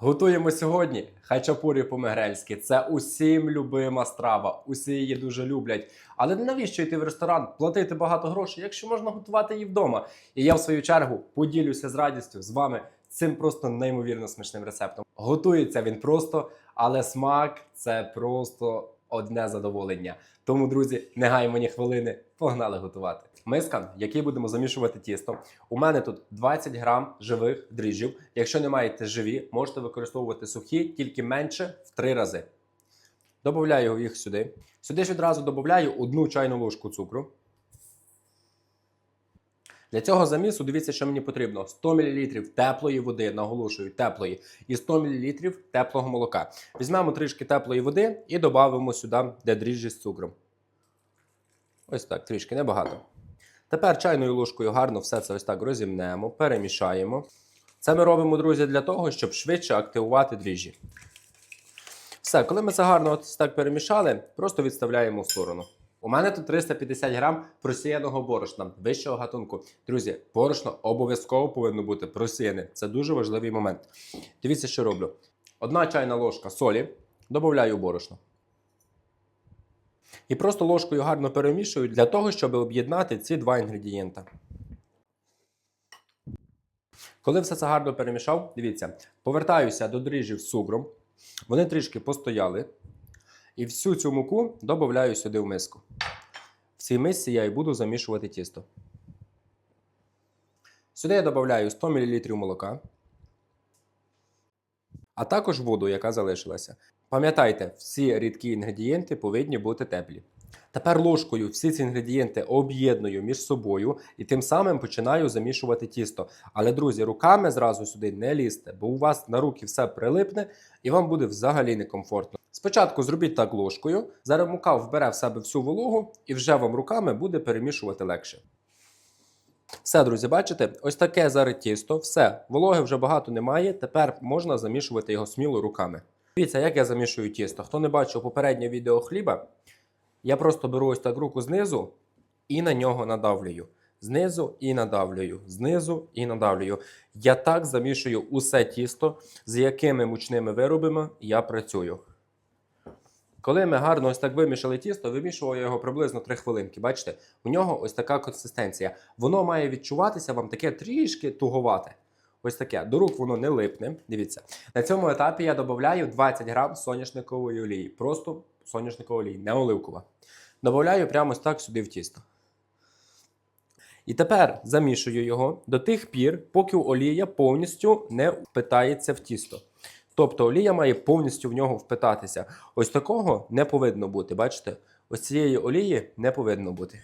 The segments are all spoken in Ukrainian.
Готуємо сьогодні хачапурі по-мегрельськи. Це усім любима страва. Усі її дуже люблять. Але навіщо йти в ресторан, платити багато грошей, якщо можна готувати її вдома? І я в свою чергу поділюся з радістю з вами цим просто неймовірно смачним рецептом. Готується він просто, але смак це просто одне задоволення. Тому, друзі, не гаємо ні хвилини, погнали готувати. Миска, в якій будемо замішувати тісто. У мене тут 20 грам живих дріжджів. Якщо не маєте живі, можете використовувати сухі, тільки менше в 3 рази. Добавляю їх сюди. Сюди ж відразу додаю одну чайну ложку цукру. Для цього замісу дивіться, що мені потрібно: 100 мл теплої води, наголошую, теплої, і 100 мл теплого молока. Візьмемо трішки теплої води і додамо сюди де дріжджі з цукром. Ось так, трішки небагато. Тепер чайною ложкою гарно все це ось так розімнемо, перемішаємо. Це ми робимо, друзі, для того, щоб швидше активувати дріжджі. Все, коли ми це гарно ось так перемішали, просто відставляємо в сторону. У мене тут 350 грам просіяного борошна вищого гатунку. Друзі, борошно обов'язково повинно бути просіяне. Це дуже важливий момент. Дивіться, що роблю. Одна чайна ложка солі, додаю борошно. І просто ложкою гарно перемішую для того, щоб об'єднати ці два інгредієнта. Коли все це гарно перемішав, дивіться, повертаюся до дріжджів з цукром. Вони трішки постояли. І всю цю муку додаю сюди в миску. В цій мисці я і буду замішувати тісто. Сюди я додаю 100 мл молока, а також воду, яка залишилася. Пам'ятайте, всі рідкі інгредієнти повинні бути теплі. Тепер ложкою всі ці інгредієнти об'єдную між собою і тим самим починаю замішувати тісто. Але, друзі, руками зразу сюди не лізьте, бо у вас на руки все прилипне і вам буде взагалі некомфортно. Спочатку зробіть так ложкою, зараз мука вбере в себе всю вологу і вже вам руками буде перемішувати легше. Все, друзі, бачите, ось таке зараз тісто, все, вологи вже багато немає. Тепер можна замішувати його сміло руками. Дивіться, як я замішую тісто. Хто не бачив попереднє відео хліба, я просто беру ось так руку знизу і на нього надавлюю. Знизу і надавлюю, знизу і надавлюю. Я так замішую усе тісто, з якими мучними виробами я працюю. Коли ми гарно ось так вимішали тісто, вимішуваю його приблизно 3 хвилинки. Бачите, у нього ось така консистенція. Воно має відчуватися вам таке трішки туговате. Ось таке. До рук воно не липне. Дивіться. На цьому етапі я додаю 20 грам соняшникової олії. Просто соняшникова олії, не оливкова. Добавляю прямо ось так сюди в тісто. І тепер замішую його до тих пір, поки олія повністю не впитається в тісто. Тобто олія має повністю в нього впитатися. Ось такого не повинно бути. Бачите? Ось цієї олії не повинно бути.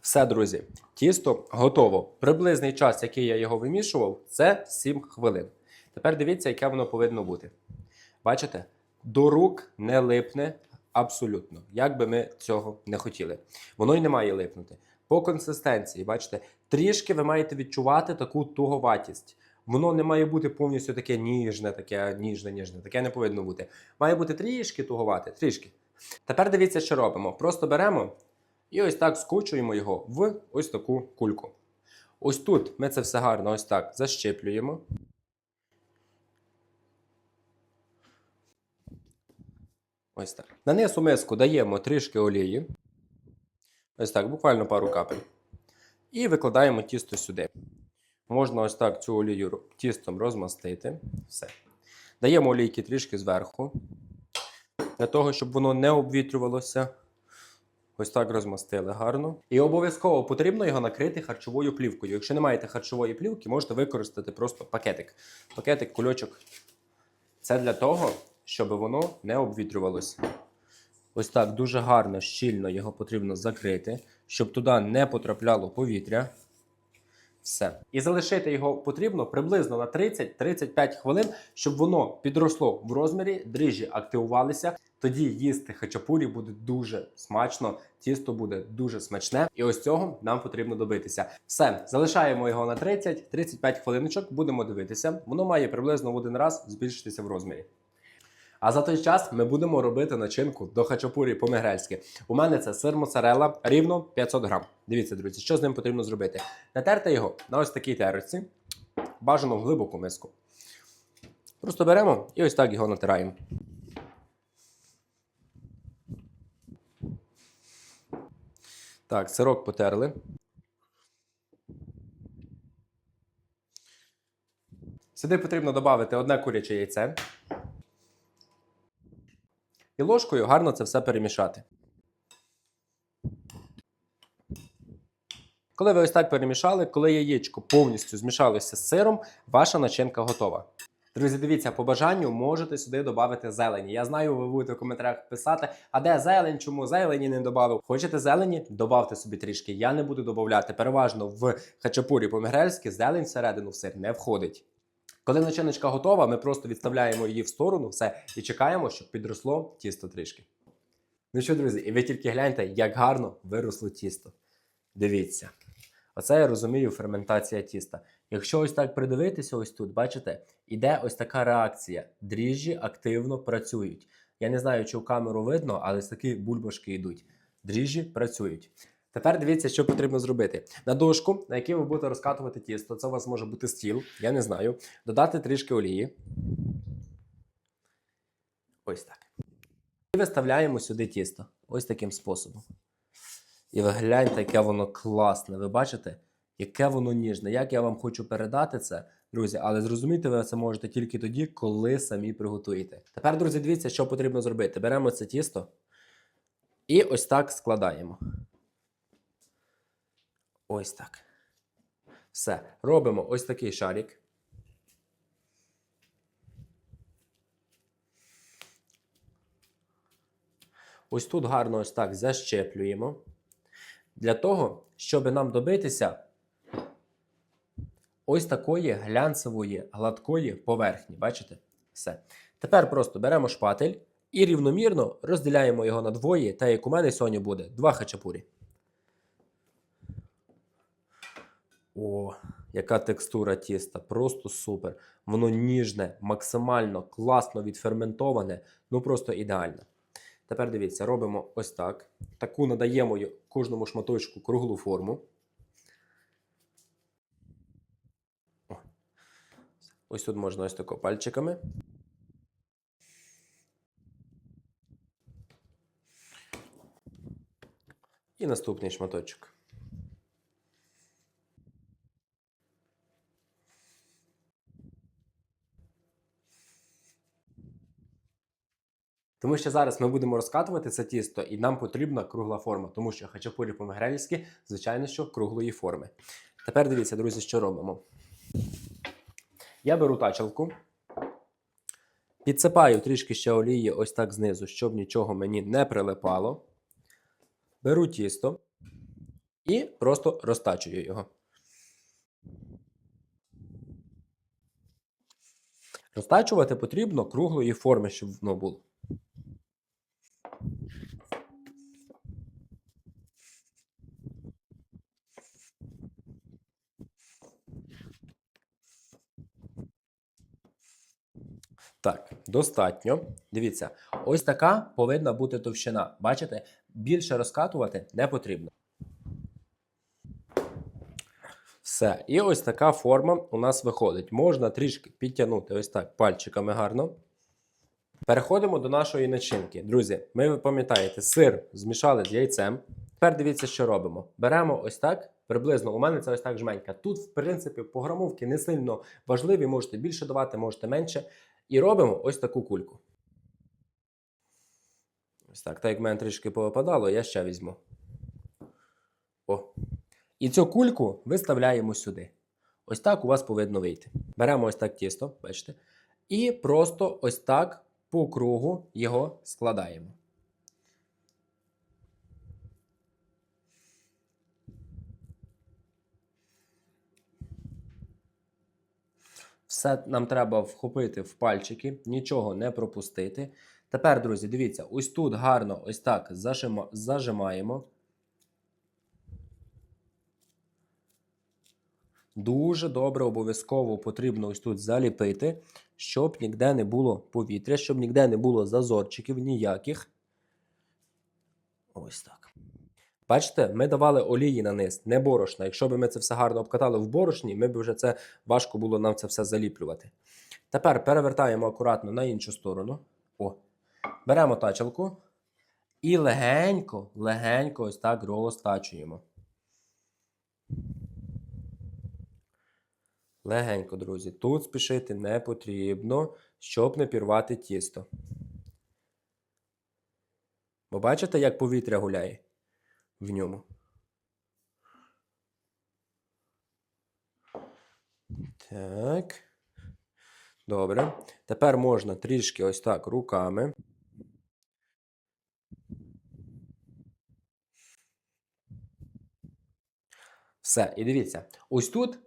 Все, друзі, тісто готово. Приблизний час, який я його вимішував, це 7 хвилин. Тепер дивіться, яке воно повинно бути. Бачите? До рук не липне абсолютно, як би ми цього не хотіли. Воно й не має липнути. По консистенції, бачите, трішки ви маєте відчувати таку туговатість. Воно не має бути повністю таке ніжне, таке ніжне, ніжне. Таке не повинно бути. Має бути трішки туговате, трішки. Тепер дивіться, що робимо. Просто беремо і ось так скочуємо його в ось таку кульку. Ось тут ми це все гарно ось так защеплюємо. Ось так. На низ у миску даємо трішки олії. Ось так, буквально пару капель. І викладаємо тісто сюди. Можна ось так цю олію тістом розмастити. Все. Даємо олійки трішки зверху. Для того, щоб воно не обвітрювалося. Ось так розмастили гарно. І обов'язково потрібно його накрити харчовою плівкою. Якщо не маєте харчової плівки, можете використати просто пакетик. Пакетик, кульочок. Це для того, щоб воно не обвітрювалося. Ось так дуже гарно, щільно його потрібно закрити, щоб туди не потрапляло повітря. Все. І залишити його потрібно приблизно на 30-35 хвилин, щоб воно підросло в розмірі, дріжджі активувалися. Тоді їсти хачапурі буде дуже смачно, тісто буде дуже смачне. І ось цього нам потрібно добитися. Все, залишаємо його на 30-35 хвилиночок, будемо дивитися. Воно має приблизно в один раз збільшитися в розмірі. А за той час ми будемо робити начинку до хачапурі по-мегрельськи. У мене це сир моцарелла рівно 500 грам. Дивіться, друзі, що з ним потрібно зробити. Натерти його на ось такій терці. Бажано в глибоку миску. Просто беремо і ось так його натираємо. Так, сирок потерли. Сюди потрібно додати одне куряче яйце. І ложкою гарно це все перемішати. Коли ви ось так перемішали, коли яєчко повністю змішалося з сиром, ваша начинка готова. Друзі, дивіться, по бажанню можете сюди додати зелені. Я знаю, ви будете в коментарях писати, а де зелень, чому зелені не додав. Хочете зелені? Добавте собі трішки. Я не буду додавати. Переважно в хачапурі по-мегрельськи зелень всередину в сир не входить. Коли начиночка готова, ми просто відставляємо її в сторону, все і чекаємо, щоб підросло тісто трішки. Ну що, друзі, і ви тільки гляньте, як гарно виросло тісто. Дивіться. Оце я розумію ферментація тіста. Якщо ось так придивитися, ось тут, бачите, іде ось така реакція. Дріжджі активно працюють. Я не знаю, чи в камеру видно, але ось такі бульбашки йдуть. Дріжджі працюють. Тепер дивіться, що потрібно зробити. На дошку, на якій ви будете розкатувати тісто, це у вас може бути стіл, я не знаю. Додати трішки олії. Ось так. І виставляємо сюди тісто. Ось таким способом. І ви гляньте, яке воно класне. Ви бачите, яке воно ніжне. Як я вам хочу передати це, друзі, але зрозуміти ви це можете тільки тоді, коли самі приготуєте. Тепер, друзі, дивіться, що потрібно зробити. Беремо це тісто і ось так складаємо. Ось так. Все. Робимо ось такий шарик. Ось тут гарно ось так защеплюємо. Для того, щоб нам добитися ось такої глянцевої гладкої поверхні. Бачите? Все. Тепер просто беремо шпатель і рівномірно розділяємо його на двоє, та як у мене сьогодні буде два хачапурі. О, яка текстура тіста, просто супер. Воно ніжне, максимально класно відферментоване, ну просто ідеально. Тепер дивіться, робимо ось так. Таку надаємо кожному шматочку круглу форму. Ось тут можна ось тако пальчиками. І наступний шматочок. Тому що зараз ми будемо розкатувати це тісто, і нам потрібна кругла форма, тому що хачапурі по-мегрельськи, звичайно, що круглої форми. Тепер дивіться, друзі, що робимо. Я беру тачалку, підсипаю трішки ще олії ось так знизу, щоб нічого мені не прилипало. Беру тісто і просто розтачую його. Розтачувати потрібно круглої форми, щоб воно було. Так, достатньо. Дивіться, ось така повинна бути товщина. Бачите, більше розкатувати не потрібно. Все. І ось така форма у нас виходить. Можна трішки підтягнути ось так пальчиками гарно. Переходимо до нашої начинки. Друзі, ми ви пам'ятаєте, сир змішали з яйцем. Тепер дивіться, що робимо. Беремо ось так. Приблизно у мене це ось так жменька. Тут, в принципі, пограмовки не сильно важливі, можете більше давати, можете менше. І робимо ось таку кульку. Ось так. Так як в мене трішки повипадало, я ще візьму. О. І цю кульку виставляємо сюди. Ось так у вас повинно вийти. Беремо ось так тісто, бачите, і просто ось так по кругу його складаємо. Все нам треба вхопити в пальчики, нічого не пропустити. Тепер, друзі, дивіться, ось тут гарно ось так зажима- зажимаємо. Дуже добре обов'язково потрібно ось тут заліпити, щоб ніде не було повітря, щоб ніде не було зазорчиків ніяких. Ось так. Бачите, ми давали олії на низ, не борошна. Якщо б ми це все гарно обкатали в борошні, ми б вже це важко було нам це все заліплювати. Тепер перевертаємо акуратно на іншу сторону. О. Беремо тачелку і легенько, легенько ось так розтачуємо. Легенько, друзі. Тут спішити не потрібно, щоб не пірвати тісто. Бо бачите, як повітря гуляє в ньому. Так. Добре. Тепер можна трішки ось так руками. Все, і дивіться, ось тут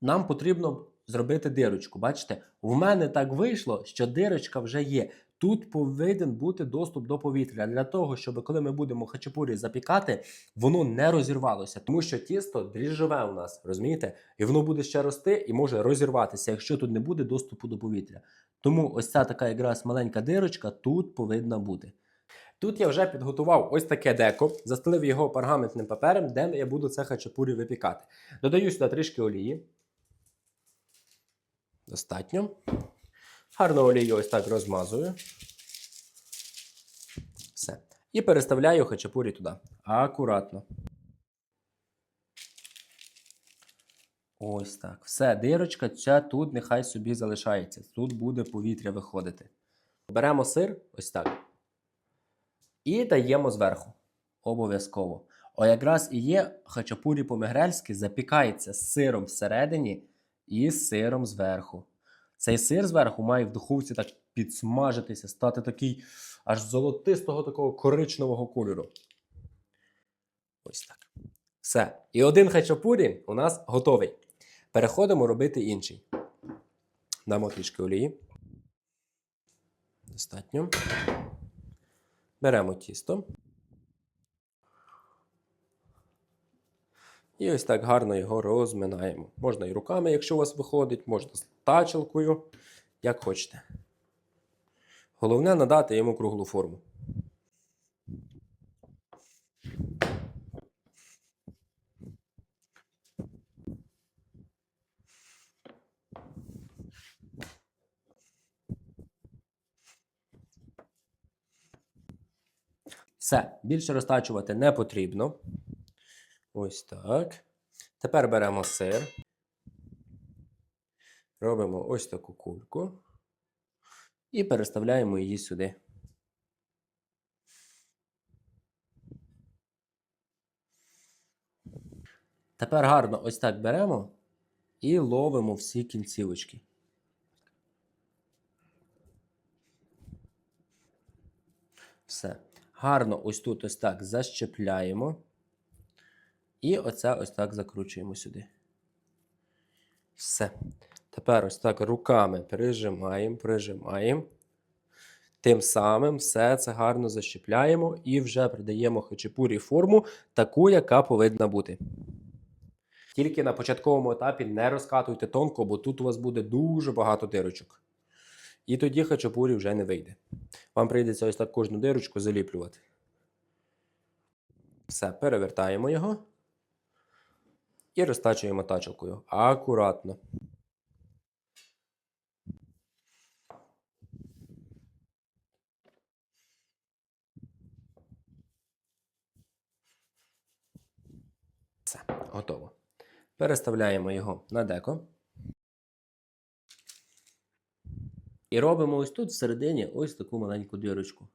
нам потрібно зробити дирочку. Бачите, в мене так вийшло, що дирочка вже є. Тут повинен бути доступ до повітря для того, щоб коли ми будемо хачапурі запікати, воно не розірвалося, тому що тісто дріжджове у нас, розумієте? І воно буде ще рости і може розірватися, якщо тут не буде доступу до повітря. Тому ось ця така якраз маленька дирочка тут повинна бути. Тут я вже підготував ось таке деко, застелив його пергаментним папером, де я буду це хачапурі випікати. Додаю сюди трішки олії. Достатньо. Гарно олію ось так розмазую. Все. І переставляю хачапурі туди. Акуратно. Ось так. Все, дирочка ця тут нехай собі залишається. Тут буде повітря виходити. Беремо сир, ось так. І даємо зверху. Обов'язково. О, якраз і є хачапурі по-мегрельськи, запікається з сиром всередині і з сиром зверху. Цей сир зверху має в духовці так підсмажитися, стати такий аж золотистого такого коричневого кольору. Ось так. Все. І один хачапурі у нас готовий. Переходимо робити інший. Дамо трішки олії. Достатньо. Беремо тісто. І ось так гарно його розминаємо. Можна і руками, якщо у вас виходить, можна з тачелкою, як хочете. Головне надати йому круглу форму. Все, більше розтачувати не потрібно. Ось так. Тепер беремо сир. Робимо ось таку кульку. І переставляємо її сюди. Тепер гарно ось так беремо і ловимо всі кінцівочки. Все. Гарно ось тут ось так защепляємо. І оце ось так закручуємо сюди. Все. Тепер ось так руками прижимаємо, прижимаємо. Тим самим все це гарно защепляємо і вже придаємо хачапурі форму, таку, яка повинна бути. Тільки на початковому етапі не розкатуйте тонко, бо тут у вас буде дуже багато дирочок. І тоді хачапурі вже не вийде. Вам прийдеться ось так кожну дирочку заліплювати. Все, перевертаємо його. І розтачуємо тачелкою. Акуратно. Все, готово. Переставляємо його на деко. І робимо ось тут всередині ось таку маленьку дірочку,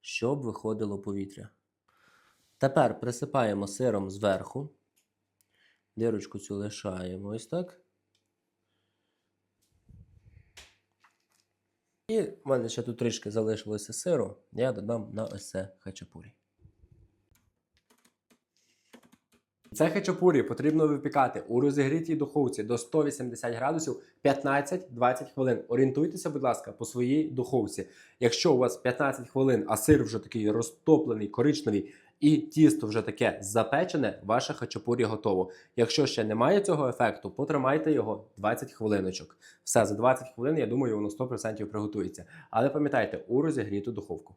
щоб виходило повітря. Тепер присипаємо сиром зверху. Дирочку цю лишаємо ось так. І в мене ще тут трішки залишилося сиру, я додам на ось це хачапурі. Це хачапурі потрібно випікати у розігрітій духовці до 180 градусів 15-20 хвилин. Орієнтуйтеся, будь ласка, по своїй духовці. Якщо у вас 15 хвилин, а сир вже такий розтоплений, коричневий, і тісто вже таке запечене, ваше хачапурі готово. Якщо ще немає цього ефекту, потримайте його 20 хвилиночок. Все за 20 хвилин, я думаю, воно 100% приготується. Але пам'ятайте, у розігріту духовку.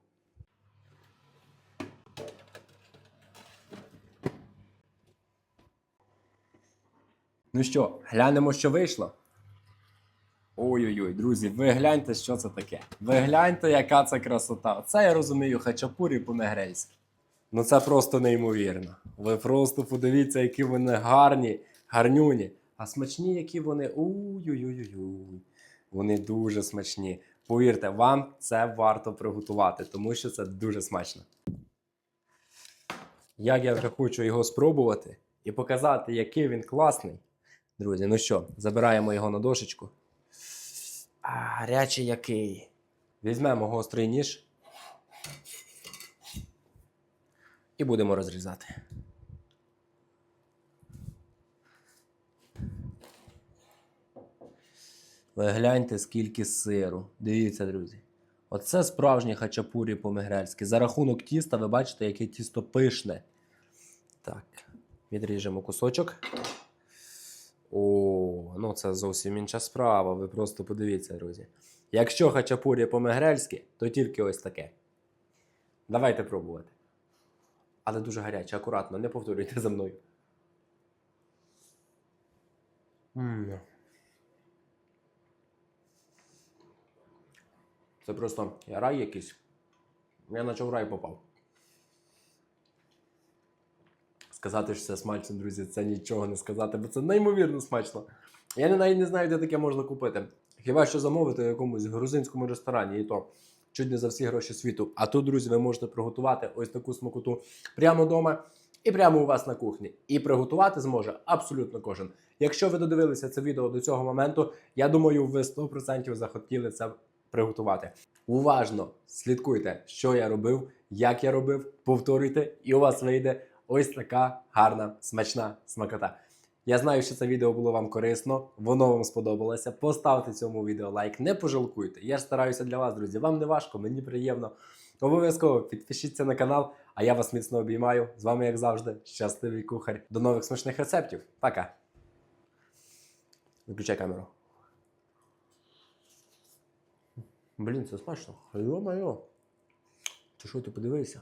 Ну що, глянемо, що вийшло. Ой-ой-ой, друзі, ви гляньте, що це таке. Ви гляньте, яка це красота. Оце я розумію хачапурі по-негрейськи. Ну це просто неймовірно. Ви просто подивіться, які вони гарні, гарнюні. А смачні, які вони. Уй-ой-ой-ой. Вони дуже смачні. Повірте, вам це варто приготувати, тому що це дуже смачно. Як я вже хочу його спробувати і показати, який він класний. Друзі, ну що, забираємо його на дошечку. А, гарячий який. Візьмемо гострий ніж. І будемо розрізати. Ви гляньте, скільки сиру. Дивіться, друзі. Оце справжні хачапурі по-мегрельськи. За рахунок тіста, ви бачите, яке тісто пишне. Так, відріжемо кусочок. О, ну це зовсім інша справа. Ви просто подивіться, друзі. Якщо хачапурі по-мегрельськи, то тільки ось таке. Давайте пробувати. Але дуже гаряче, акуратно, не повторюйте за мною. Це просто рай якийсь. Я наче в рай попав. Сказати, що це смачно, друзі, це нічого не сказати, бо це неймовірно смачно. Я не- навіть не знаю, де таке можна купити. Хіба що замовити в якомусь грузинському ресторані, і то чуть не за всі гроші світу. А тут, друзі, ви можете приготувати ось таку смакоту прямо вдома і прямо у вас на кухні. І приготувати зможе абсолютно кожен. Якщо ви додивилися це відео до цього моменту, я думаю, ви 100% захотіли це приготувати. Уважно слідкуйте, що я робив, як я робив, повторюйте, і у вас вийде ось така гарна, смачна смакота. Я знаю, що це відео було вам корисно, воно вам сподобалося. Поставте цьому відео лайк, не пожалкуйте. Я ж стараюся для вас, друзі. Вам не важко, мені приємно. Обов'язково підпишіться на канал, а я вас міцно обіймаю. З вами, як завжди, щасливий кухар. До нових смачних рецептів. Пока. Виключай камеру. Блін, це смачно. Йо-моє. Ти що, ти подивися?